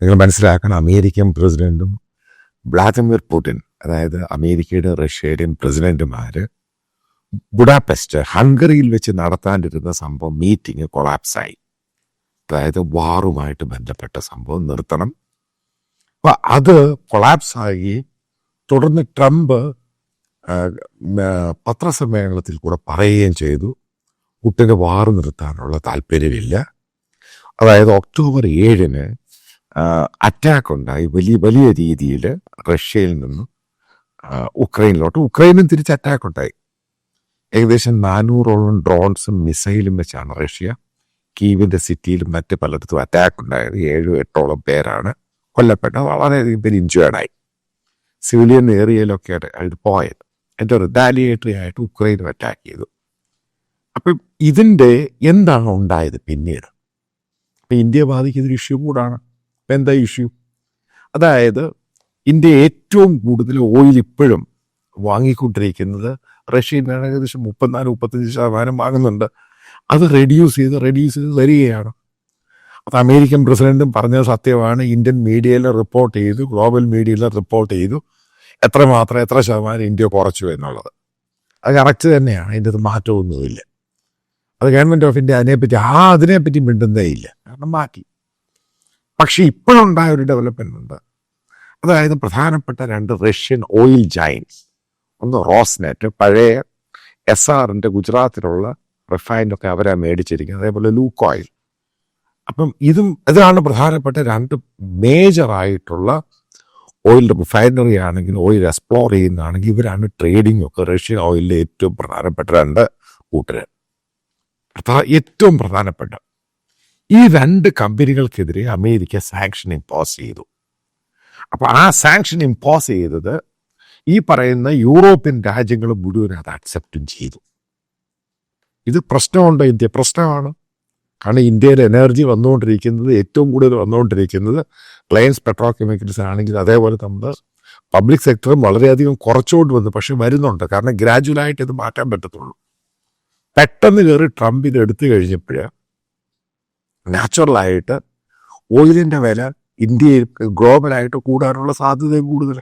നിങ്ങൾ മനസ്സിലാക്കണം അമേരിക്കൻ പ്രസിഡന്റും വ്ളാദിമിർ പുടിൻ അതായത് അമേരിക്കയുടെ റഷ്യയുടെയും പ്രസിഡന്റുമാര് ബുഡാപെസ്റ്റ് ഹംഗറിയിൽ വെച്ച് നടത്താനിരുന്ന സംഭവം മീറ്റിംഗ് കൊളാപ്സായി. അതായത് വാറുമായിട്ട് ബന്ധപ്പെട്ട സംഭവം നിർത്തണം. അപ്പൊ അത് കൊളാപ്സായി. തുടർന്ന് ട്രംപ് പത്രസമ്മേളനത്തിൽ കൂടെ പറയുകയും ചെയ്തു. പുട്ടിന് വാറ് നിർത്താനുള്ള താല്പര്യമില്ല. അതായത് ഒക്ടോബർ ഏഴിന് അറ്റാക്ക് ഉണ്ടായി. വലിയ വലിയ രീതിയിൽ റഷ്യയിൽ നിന്നും ഉക്രൈനിലോട്ട്. ഉക്രൈനും തിരിച്ച് അറ്റാക്ക് ഉണ്ടായി. ഏകദേശം നാനൂറോളം ഡ്രോൺസും മിസൈലും വെച്ചാണ് റഷ്യ കീവിന്റെ സിറ്റിയിലും മറ്റ് പലയിടത്തും അറ്റാക്ക് ഉണ്ടായത്. ഏഴോ എട്ടോളം പേരാണ് കൊല്ലപ്പെട്ടത്. വളരെയധികം പേര് ഇഞ്ചുവേർഡായി സിവിലിയൻ ഏരിയയിലൊക്കെ അത് പോയത്. എന്റെ റിദാലിയേറ്ററി ആയിട്ട് ഉക്രൈനും അറ്റാക്ക് ചെയ്തു. അപ്പം ഇതിന്റെ എന്താണ് ഉണ്ടായത് പിന്നീട്? അപ്പം ഇന്ത്യ ബാധിക്കുന്ന ഇഷ്യൂ കൂടാണ്. എന്താ ഇഷ്യൂ അതായത് ഇന്ത്യ ഏറ്റവും കൂടുതൽ ഓയിൽ ഇപ്പോഴും വാങ്ങിക്കൊണ്ടിരിക്കുന്നത് റഷ്യയിൽ നിന്നാണ് ഏകദേശം മുപ്പത്തിനാല് മുപ്പത്തഞ്ച് ശതമാനം വാങ്ങുന്നുണ്ട്. അത് റെഡ്യൂസ് ചെയ്ത് റെഡ്യൂസ് ചെയ്ത് വരികയാണ്. അത് അമേരിക്കൻ പ്രസിഡന്റും പറഞ്ഞത് സത്യമാണ്. ഇന്ത്യൻ മീഡിയയിൽ റിപ്പോർട്ട് ചെയ്തു ഗ്ലോബൽ മീഡിയയിൽ റിപ്പോർട്ട് ചെയ്തു. എത്രമാത്രം എത്ര ശതമാനം ഇന്ത്യ കുറച്ചു എന്നുള്ളത്. അത് കറക്റ്റ് തന്നെയാണ്. അതിന്റെ അത് മാറ്റമൊന്നുമില്ല. അത് ഗവൺമെന്റ് ഓഫ് ഇന്ത്യ അതിനെപ്പറ്റി ആ അതിനെപ്പറ്റി മിണ്ടുന്നേ ഇല്ല. കാരണം മാറ്റി. പക്ഷെ ഇപ്പോഴുണ്ടായ ഒരു ഡെവലപ്മെന്റ് ഉണ്ട്. അതായത് പ്രധാനപ്പെട്ട രണ്ട് റഷ്യൻ ഓയിൽ ജൈൻസ് ഒന്ന് റോസ്നെറ്റ് പഴയ എസ് ആറിന്റെ ഗുജറാത്തിലുള്ള റിഫൈൻഡൊക്കെ അവരാ മേടിച്ചിരിക്കുന്നത്. അതേപോലെ ലൂക്ക് ഓയിൽ. അപ്പം ഇതും ഇതാണ് പ്രധാനപ്പെട്ട രണ്ട് മേജറായിട്ടുള്ള ഓയിൽ റിഫൈനറി ആണെങ്കിൽ ഓയിൽ എക്സ്പ്ലോർ ചെയ്യുന്നതാണെങ്കിൽ ഇവരാണ് ട്രേഡിംഗ് ഒക്കെ റഷ്യൻ ഓയിലിലെ ഏറ്റവും പ്രധാനപ്പെട്ട രണ്ട് കൂട്ടര്. ഏറ്റവും പ്രധാനപ്പെട്ട ഈ രണ്ട് കമ്പനികൾക്കെതിരെ അമേരിക്ക സാങ്ഷൻ ഇമ്പോസ് ചെയ്തു. അപ്പോൾ ആ സാങ്ഷൻ ഇമ്പോസ് ചെയ്തത് ഈ പറയുന്ന യൂറോപ്യൻ രാജ്യങ്ങൾ മുഴുവൻ അത് അക്സെപ്റ്റും ചെയ്തു. ഇത് പ്രശ്നമുണ്ടോ ഇന്ത്യ? പ്രശ്നമാണ്. കാരണം ഇന്ത്യയിൽ എനർജി വന്നുകൊണ്ടിരിക്കുന്നത് ഏറ്റവും കൂടുതൽ വന്നുകൊണ്ടിരിക്കുന്നത് റിലയൻസ് പെട്രോ കെമിക്കൽസ് ആണെങ്കിൽ അതേപോലെ നമ്മൾ പബ്ലിക് സെക്ടറും വളരെയധികം കുറച്ചുകൊണ്ട് വന്നു പക്ഷെ വരുന്നുണ്ട്. കാരണം ഗ്രാജുവലായിട്ട് ഇത് മാറ്റാൻ പറ്റത്തുള്ളൂ. പെട്ടെന്ന് കയറി ട്രംപ് ഇത് എടുത്തു കഴിഞ്ഞപ്പോൾ നാച്ചുറലായിട്ട് ഓയിലിന്റെ വില ഇന്ത്യയിൽ ഗ്ലോബലായിട്ട് കൂടാനുള്ള സാധ്യത കൂടുതൽ